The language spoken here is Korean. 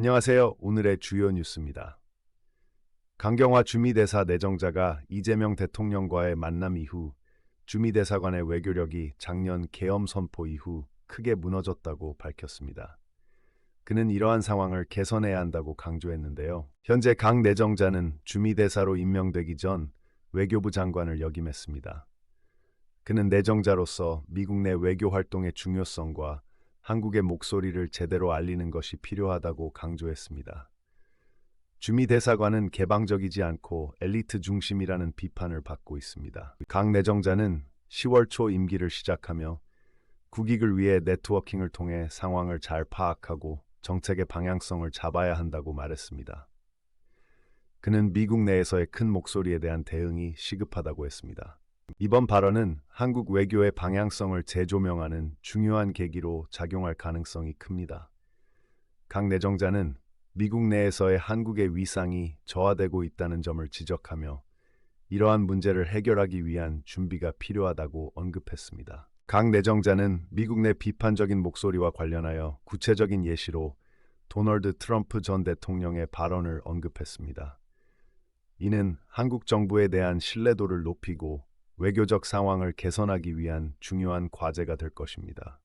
안녕하세요. 오늘의 주요 뉴스입니다. 강경화 주미대사 내정자가 이재명 대통령과의 만남 이후 주미대사관의 외교력이 작년 계엄 선포 이후 크게 무너졌다고 밝혔습니다. 그는 이러한 상황을 개선해야 한다고 강조했는데요. 현재 강 내정자는 주미대사로 임명되기 전 외교부 장관을 역임했습니다. 그는 내정자로서 미국 내 외교 활동의 중요성과 한국의 목소리를 제대로 알리는 것이 필요하다고 강조했습니다. 주미 대사관은 개방적이지 않고 엘리트 중심이라는 비판을 받고 있습니다. 강 내정자는 10월 초 임기를 시작하며 국익을 위해 네트워킹을 통해 상황을 잘 파악하고 정책의 방향성을 잡아야 한다고 말했습니다. 그는 미국 내에서의 큰 목소리에 대한 대응이 시급하다고 했습니다. 이번 발언은 한국 외교의 방향성을 재조명하는 중요한 계기로 작용할 가능성이 큽니다. 강 내정자는 미국 내에서의 한국의 위상이 저하되고 있다는 점을 지적하며 이러한 문제를 해결하기 위한 준비가 필요하다고 언급했습니다. 강 내정자는 미국 내 비판적인 목소리와 관련하여 구체적인 예시로 도널드 트럼프 전 대통령의 발언을 언급했습니다. 이는 한국 정부에 대한 신뢰도를 높이고 외교적 상황을 개선하기 위한 중요한 과제가 될 것입니다.